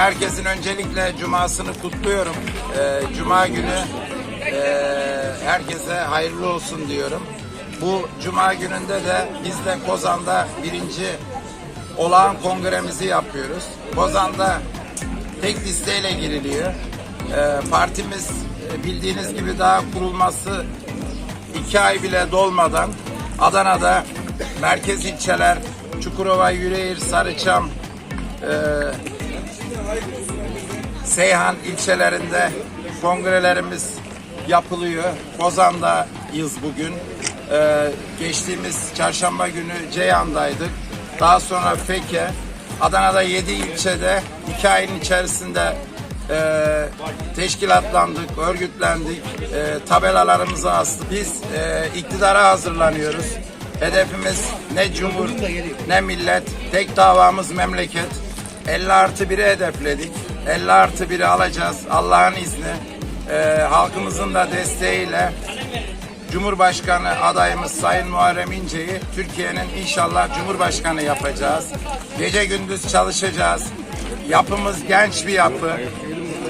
herkesin öncelikle cumasını kutluyorum. Ee, Cuma günü e, herkese hayırlı olsun diyorum. Bu cuma gününde de biz de Kozan'da birinci olağan kongremizi yapıyoruz. Kozan'da tek listeyle giriliyor. Ee, partimiz e, bildiğiniz gibi daha kurulması iki ay bile dolmadan Adana'da merkez ilçeler Çukurova, Yüreğir, Sarıçam, e, Seyhan ilçelerinde kongrelerimiz yapılıyor. Kozan'dayız bugün. Ee, geçtiğimiz çarşamba günü Ceyhan'daydık. Daha sonra Feke. Adana'da 7 ilçede 2 ayın içerisinde e, teşkilatlandık, örgütlendik, e, tabelalarımızı astık. Biz e, iktidara hazırlanıyoruz. Hedefimiz ne cumhur ne millet, tek davamız memleket. 50 artı 1'i hedefledik. 50 artı 1'i alacağız Allah'ın izni. Ee, halkımızın da desteğiyle Cumhurbaşkanı adayımız Sayın Muharrem İnce'yi Türkiye'nin inşallah Cumhurbaşkanı yapacağız. Gece gündüz çalışacağız. Yapımız genç bir yapı.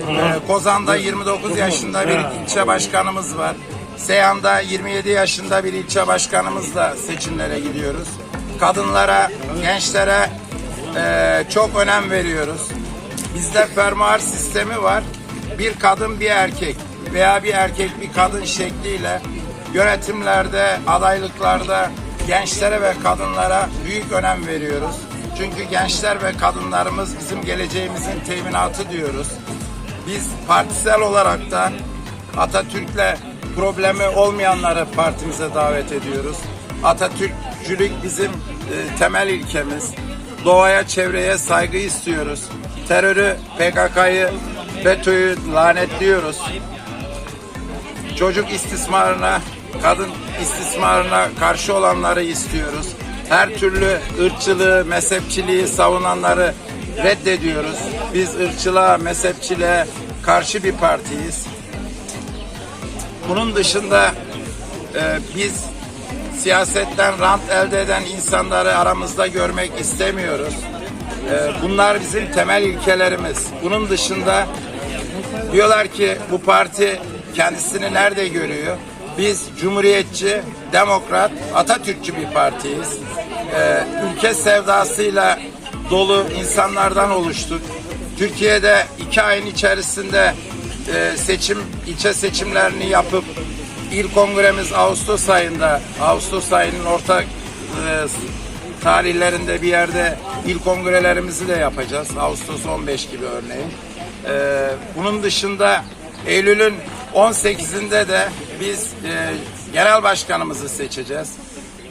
Ee, Kozan'da 29 yaşında bir ilçe başkanımız var. Seyhan'da 27 yaşında bir ilçe başkanımızla seçimlere gidiyoruz. Kadınlara, gençlere e, çok önem veriyoruz. Bizde fermuar sistemi var. Bir kadın bir erkek veya bir erkek bir kadın şekliyle yönetimlerde, adaylıklarda gençlere ve kadınlara büyük önem veriyoruz. Çünkü gençler ve kadınlarımız bizim geleceğimizin teminatı diyoruz. Biz partisel olarak da Atatürk'le problemi olmayanları partimize davet ediyoruz. Atatürkçülük bizim e, temel ilkemiz. Doğaya, çevreye saygı istiyoruz. Terörü, PKK'yı, FETÖ'yü lanetliyoruz. Çocuk istismarına, kadın istismarına karşı olanları istiyoruz. Her türlü ırkçılığı, mezhepçiliği savunanları reddediyoruz. Biz ırkçılığa, mezhepçiliğe karşı bir partiyiz. Bunun dışında e, biz siyasetten rant elde eden insanları aramızda görmek istemiyoruz. E, bunlar bizim temel ilkelerimiz. Bunun dışında diyorlar ki bu parti kendisini nerede görüyor? Biz cumhuriyetçi, demokrat, Atatürkçü bir partiyiz. E, ülke sevdasıyla dolu insanlardan oluştuk. Türkiye'de iki ayın içerisinde e, seçim ilçe seçimlerini yapıp il kongremiz Ağustos ayında Ağustos ayının orta e, tarihlerinde bir yerde il kongrelerimizi de yapacağız. Ağustos 15 gibi örneğin. E, bunun dışında Eylül'ün 18'inde de biz e, genel başkanımızı seçeceğiz.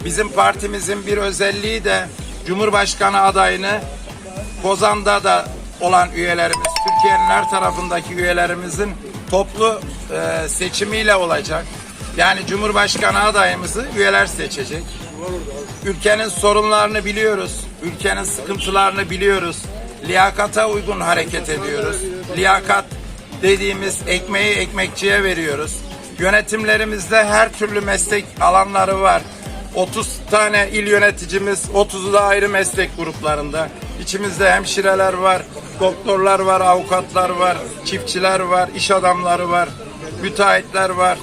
Bizim partimizin bir özelliği de Cumhurbaşkanı adayını Kozan'da da olan üyelerimiz, Türkiye'nin her tarafındaki üyelerimizin toplu e, seçimiyle olacak. Yani Cumhurbaşkanı adayımızı üyeler seçecek. Ülkenin sorunlarını biliyoruz. Ülkenin sıkıntılarını biliyoruz. Liyakata uygun hareket ediyoruz. Liyakat dediğimiz ekmeği ekmekçiye veriyoruz. Yönetimlerimizde her türlü meslek alanları var. 30 tane il yöneticimiz, 30'u da ayrı meslek gruplarında. İçimizde hemşireler var, doktorlar var, avukatlar var, çiftçiler var, iş adamları var, müteahhitler var.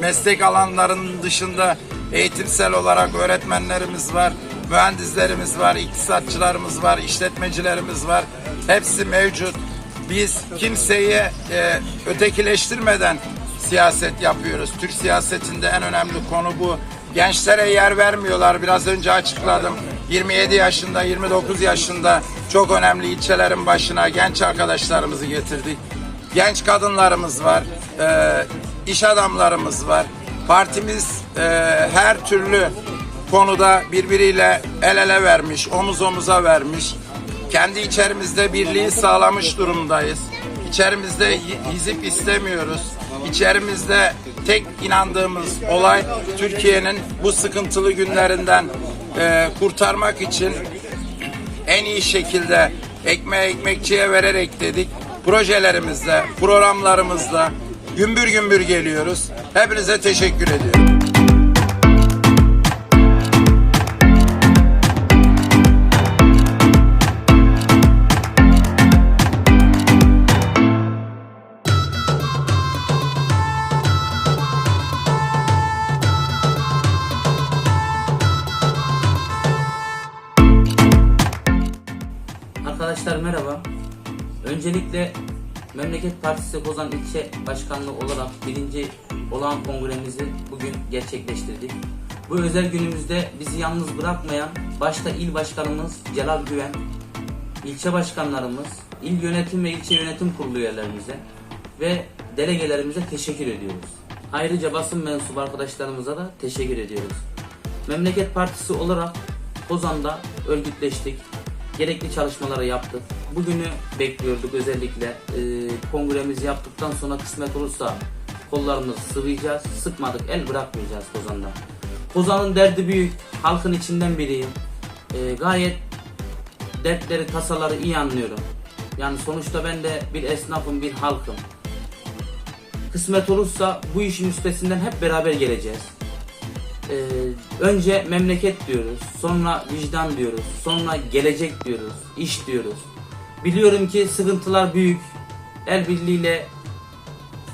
Meslek alanlarının dışında eğitimsel olarak öğretmenlerimiz var, mühendislerimiz var, iktisatçılarımız var, işletmecilerimiz var. Hepsi mevcut. Biz kimseyi e, ötekileştirmeden siyaset yapıyoruz. Türk siyasetinde en önemli konu bu. Gençlere yer vermiyorlar. Biraz önce açıkladım. 27 yaşında, 29 yaşında çok önemli ilçelerin başına genç arkadaşlarımızı getirdik. Genç kadınlarımız var, e, iş adamlarımız var. Partimiz e, her türlü konuda birbiriyle el ele vermiş, omuz omuza vermiş. Kendi içerimizde birliği sağlamış durumdayız. İçerimizde hizip istemiyoruz. İçerimizde tek inandığımız olay Türkiye'nin bu sıkıntılı günlerinden e, kurtarmak için en iyi şekilde ekmeği ekmekçiye vererek dedik. Projelerimizde, programlarımızda gümbür gümbür geliyoruz. Hepinize teşekkür ediyorum. Arkadaşlar merhaba. Öncelikle Memleket Partisi Kozan İlçe Başkanlığı olarak birinci olağan kongremizi bugün gerçekleştirdik. Bu özel günümüzde bizi yalnız bırakmayan başta il başkanımız Celal Güven, ilçe başkanlarımız, il yönetim ve ilçe yönetim kurulu üyelerimize ve delegelerimize teşekkür ediyoruz. Ayrıca basın mensubu arkadaşlarımıza da teşekkür ediyoruz. Memleket Partisi olarak Kozan'da örgütleştik. Gerekli çalışmaları yaptık. Bugünü bekliyorduk özellikle. Ee, kongremizi yaptıktan sonra kısmet olursa kollarımızı sıvayacağız. Sıkmadık, el bırakmayacağız Kozan'da. Kozan'ın derdi büyük. Halkın içinden biriyim. Ee, gayet dertleri, tasaları iyi anlıyorum. Yani sonuçta ben de bir esnafım, bir halkım. Kısmet olursa bu işin üstesinden hep beraber geleceğiz. Ee, önce memleket diyoruz, sonra vicdan diyoruz, sonra gelecek diyoruz, iş diyoruz. Biliyorum ki sıkıntılar büyük. El birliğiyle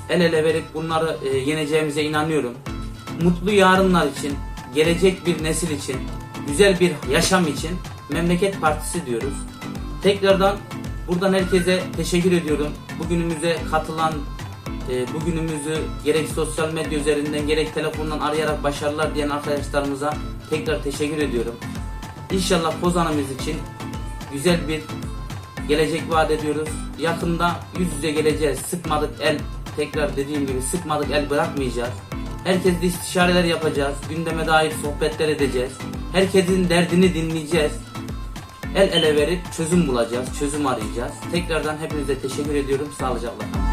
el ele verip bunları e, yeneceğimize inanıyorum. Mutlu yarınlar için, gelecek bir nesil için, güzel bir yaşam için Memleket Partisi diyoruz. Tekrardan buradan herkese teşekkür ediyorum. Bugünümüze katılan, e, bugünümüzü gerek sosyal medya üzerinden gerek telefondan arayarak başarılar diyen arkadaşlarımıza tekrar teşekkür ediyorum. İnşallah Kozan'ımız için güzel bir gelecek vaat ediyoruz. Yakında yüz yüze geleceğiz. Sıkmadık el, tekrar dediğim gibi sıkmadık el bırakmayacağız. Herkesle istişareler yapacağız. Gündeme dair sohbetler edeceğiz. Herkesin derdini dinleyeceğiz. El ele verip çözüm bulacağız, çözüm arayacağız. Tekrardan hepinize teşekkür ediyorum. Sağlıcakla kalın.